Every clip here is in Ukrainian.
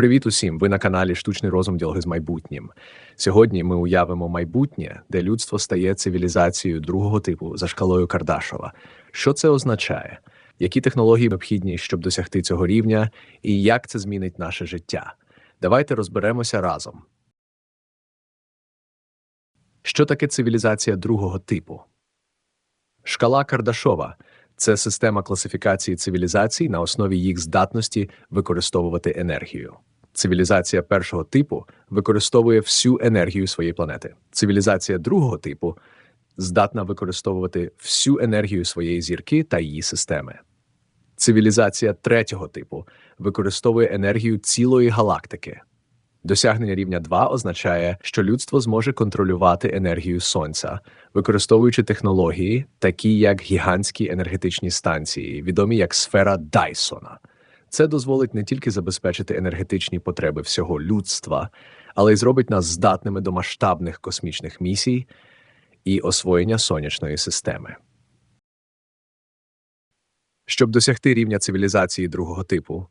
Привіт усім! Ви на каналі Штучний розум діалоги з майбутнім. Сьогодні ми уявимо майбутнє, де людство стає цивілізацією другого типу за шкалою Кардашова. Що це означає? Які технології необхідні, щоб досягти цього рівня, і як це змінить наше життя? Давайте розберемося разом. Що таке цивілізація другого типу? Шкала Кардашова це система класифікації цивілізацій на основі їх здатності використовувати енергію. Цивілізація першого типу використовує всю енергію своєї планети. Цивілізація другого типу здатна використовувати всю енергію своєї зірки та її системи. Цивілізація третього типу використовує енергію цілої галактики. Досягнення рівня 2 означає, що людство зможе контролювати енергію сонця, використовуючи технології, такі як гігантські енергетичні станції, відомі як сфера Дайсона. Це дозволить не тільки забезпечити енергетичні потреби всього людства, але й зробить нас здатними до масштабних космічних місій і освоєння сонячної системи. Щоб досягти рівня цивілізації другого типу,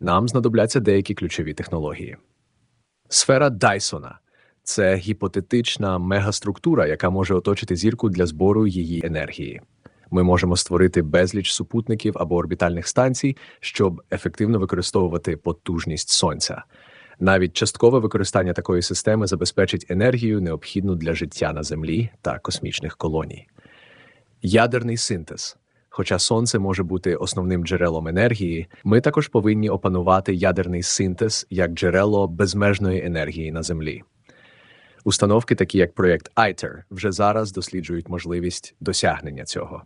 нам знадобляться деякі ключові технології. Сфера Дайсона це гіпотетична мегаструктура, яка може оточити зірку для збору її енергії. Ми можемо створити безліч супутників або орбітальних станцій, щоб ефективно використовувати потужність сонця. Навіть часткове використання такої системи забезпечить енергію, необхідну для життя на Землі та космічних колоній. Ядерний синтез. Хоча сонце може бути основним джерелом енергії, ми також повинні опанувати ядерний синтез як джерело безмежної енергії на Землі. Установки, такі як проєкт ITER, вже зараз досліджують можливість досягнення цього.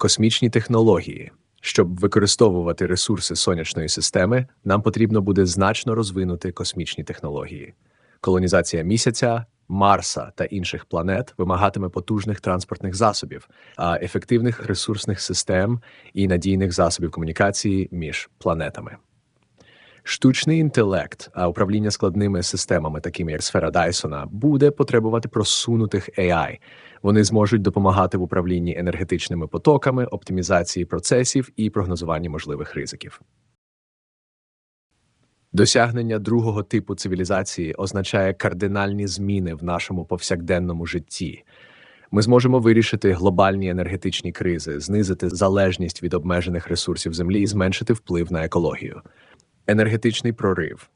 Космічні технології. Щоб використовувати ресурси сонячної системи, нам потрібно буде значно розвинути космічні технології. Колонізація місяця, Марса та інших планет вимагатиме потужних транспортних засобів, а ефективних ресурсних систем і надійних засобів комунікації між планетами. Штучний інтелект, а управління складними системами, такими як сфера Дайсона, буде потребувати просунутих AI. Вони зможуть допомагати в управлінні енергетичними потоками, оптимізації процесів і прогнозуванні можливих ризиків. Досягнення другого типу цивілізації означає кардинальні зміни в нашому повсякденному житті. Ми зможемо вирішити глобальні енергетичні кризи, знизити залежність від обмежених ресурсів Землі і зменшити вплив на екологію. Енергетичний прорив.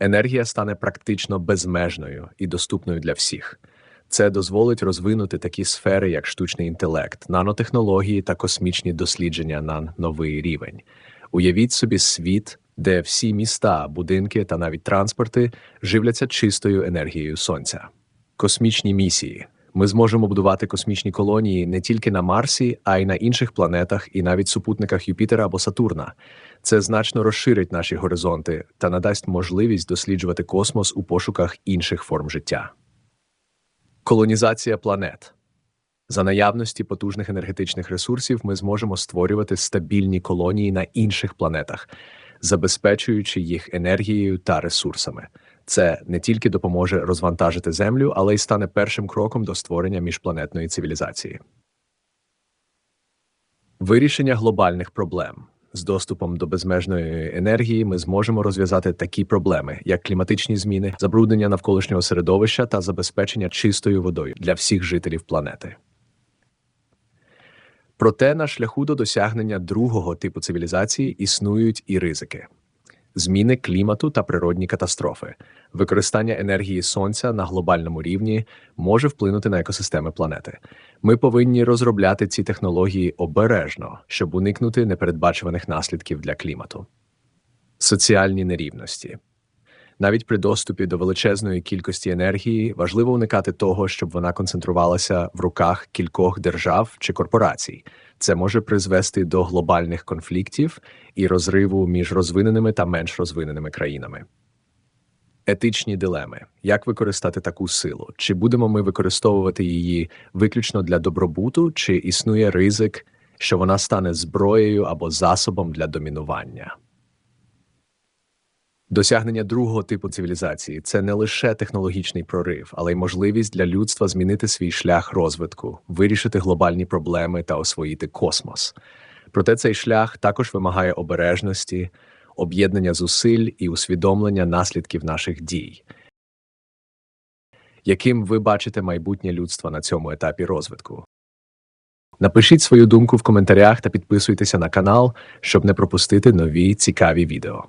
Енергія стане практично безмежною і доступною для всіх. Це дозволить розвинути такі сфери, як штучний інтелект, нанотехнології та космічні дослідження на новий рівень. Уявіть собі світ, де всі міста, будинки та навіть транспорти живляться чистою енергією сонця. Космічні місії. Ми зможемо будувати космічні колонії не тільки на Марсі, а й на інших планетах і навіть супутниках Юпітера або Сатурна. Це значно розширить наші горизонти та надасть можливість досліджувати космос у пошуках інших форм життя. Колонізація планет. За наявності потужних енергетичних ресурсів ми зможемо створювати стабільні колонії на інших планетах, забезпечуючи їх енергією та ресурсами. Це не тільки допоможе розвантажити Землю, але й стане першим кроком до створення міжпланетної цивілізації. Вирішення глобальних проблем з доступом до безмежної енергії ми зможемо розв'язати такі проблеми, як кліматичні зміни, забруднення навколишнього середовища та забезпечення чистою водою для всіх жителів планети. Проте на шляху до досягнення другого типу цивілізації існують і ризики. Зміни клімату та природні катастрофи, використання енергії сонця на глобальному рівні може вплинути на екосистеми планети. Ми повинні розробляти ці технології обережно, щоб уникнути непередбачуваних наслідків для клімату. Соціальні нерівності навіть при доступі до величезної кількості енергії важливо уникати того, щоб вона концентрувалася в руках кількох держав чи корпорацій. Це може призвести до глобальних конфліктів і розриву між розвиненими та менш розвиненими країнами. Етичні дилеми: як використати таку силу? Чи будемо ми використовувати її виключно для добробуту, чи існує ризик, що вона стане зброєю або засобом для домінування? Досягнення другого типу цивілізації це не лише технологічний прорив, але й можливість для людства змінити свій шлях розвитку, вирішити глобальні проблеми та освоїти космос. Проте цей шлях також вимагає обережності, об'єднання зусиль і усвідомлення наслідків наших дій. Яким ви бачите майбутнє людства на цьому етапі розвитку? Напишіть свою думку в коментарях та підписуйтеся на канал, щоб не пропустити нові цікаві відео.